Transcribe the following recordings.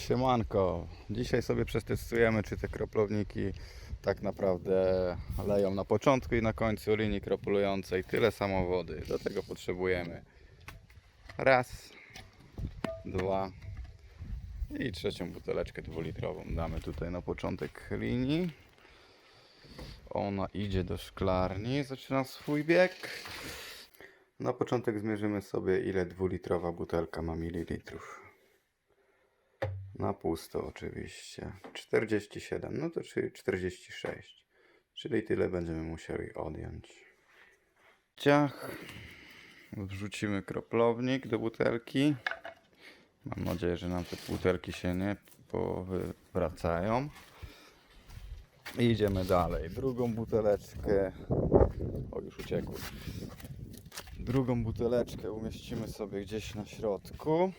Siemanko, dzisiaj sobie przetestujemy, czy te kroplownniki tak naprawdę leją na początku i na końcu linii kroplującej tyle samo wody. Do tego potrzebujemy raz, dwa i trzecią buteleczkę dwulitrową. Damy tutaj na początek linii. Ona idzie do szklarni, zaczyna swój bieg. Na początek zmierzymy sobie ile dwulitrowa butelka ma mililitrów. Na pusto oczywiście. 47, no to czyli 46. Czyli tyle będziemy musieli odjąć. Ciach. Wrzucimy kroplownik do butelki. Mam nadzieję, że nam te butelki się nie powracają. I idziemy dalej. Drugą buteleczkę. O, już uciekło. Drugą buteleczkę umieścimy sobie gdzieś na środku.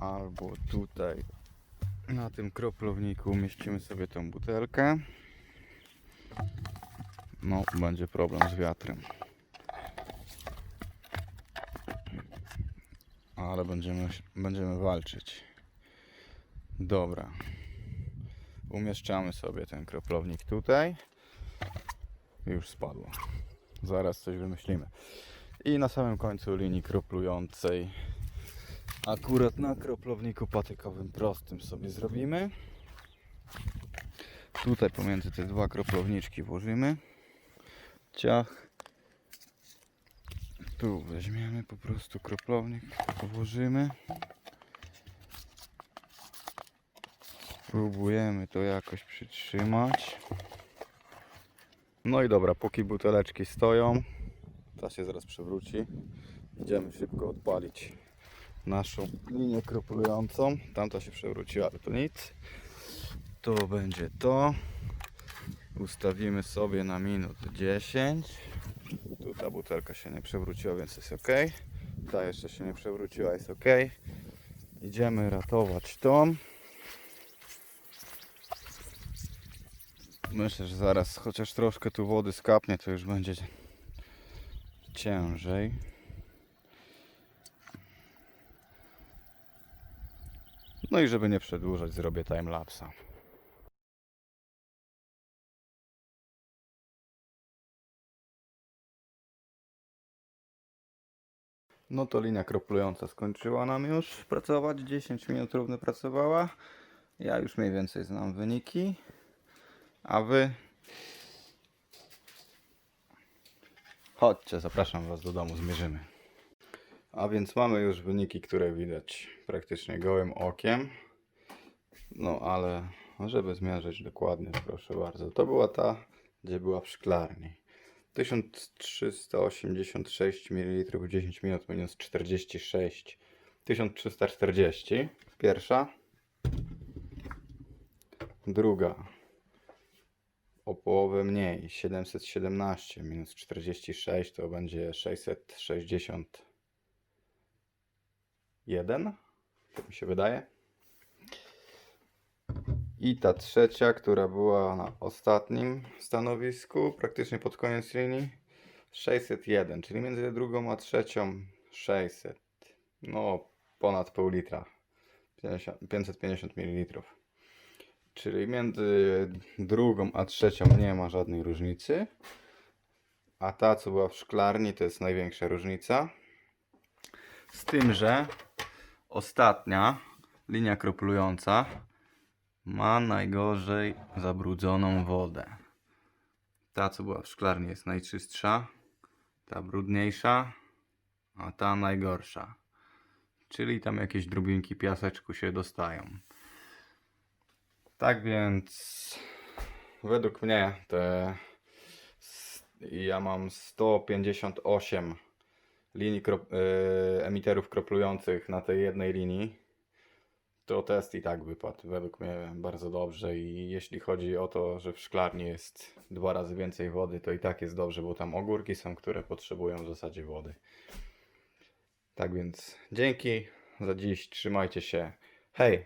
Albo tutaj na tym kroplowniku umieścimy sobie tą butelkę. No, będzie problem z wiatrem. Ale będziemy, będziemy walczyć. Dobra. Umieszczamy sobie ten kroplownik tutaj. Już spadło. Zaraz coś wymyślimy. I na samym końcu linii kroplującej akurat na kroplowniku patykowym prostym sobie zrobimy. Tutaj pomiędzy te dwa kroplowniczki włożymy. Ciach. Tu weźmiemy po prostu kroplownik, włożymy. Spróbujemy to jakoś przytrzymać. No i dobra, póki buteleczki stoją, ta się zaraz przewróci. Idziemy szybko odpalić naszą linię kroplującą. Tamta się przewróciła, ale to nic. To będzie to. Ustawimy sobie na minut 10. Tu ta butelka się nie przewróciła, więc jest ok. Ta jeszcze się nie przewróciła, jest ok. Idziemy ratować tą. Myślę, że zaraz chociaż troszkę tu wody skapnie, to już będzie ciężej. No i żeby nie przedłużać, zrobię timelapsa. No to linia kroplująca skończyła nam już pracować. 10 minut równo pracowała. Ja już mniej więcej znam wyniki. A wy? Chodźcie, zapraszam was do domu, zmierzymy. A więc mamy już wyniki, które widać praktycznie gołym okiem. No ale żeby zmierzyć dokładnie, proszę bardzo. To była ta, gdzie była w szklarni. 1386 ml w 10 minut minus 46. 1340. Pierwsza. Druga. O połowę mniej. 717 minus 46 to będzie 661. Tak mi się wydaje. I ta trzecia, która była na ostatnim stanowisku, praktycznie pod koniec linii, 601, czyli między drugą a trzecią 600. No, ponad pół litra. 50 550 ml. Czyli między drugą a trzecią nie ma żadnej różnicy. A ta, co była w szklarni, to jest największa różnica. Z tym, że ostatnia linia kroplująca ma najgorzej zabrudzoną wodę. Ta, co była w szklarni, jest najczystsza, ta brudniejsza, a ta najgorsza. Czyli tam jakieś drobinki piaseczku się dostają. Tak więc, według mnie, te ja mam 158 linii krop, yy, emiterów kroplujących na tej jednej linii to test i tak wypadł według mnie bardzo dobrze i jeśli chodzi o to, że w szklarni jest dwa razy więcej wody, to i tak jest dobrze, bo tam ogórki są, które potrzebują w zasadzie wody. Tak więc dzięki za dziś, trzymajcie się. Hej,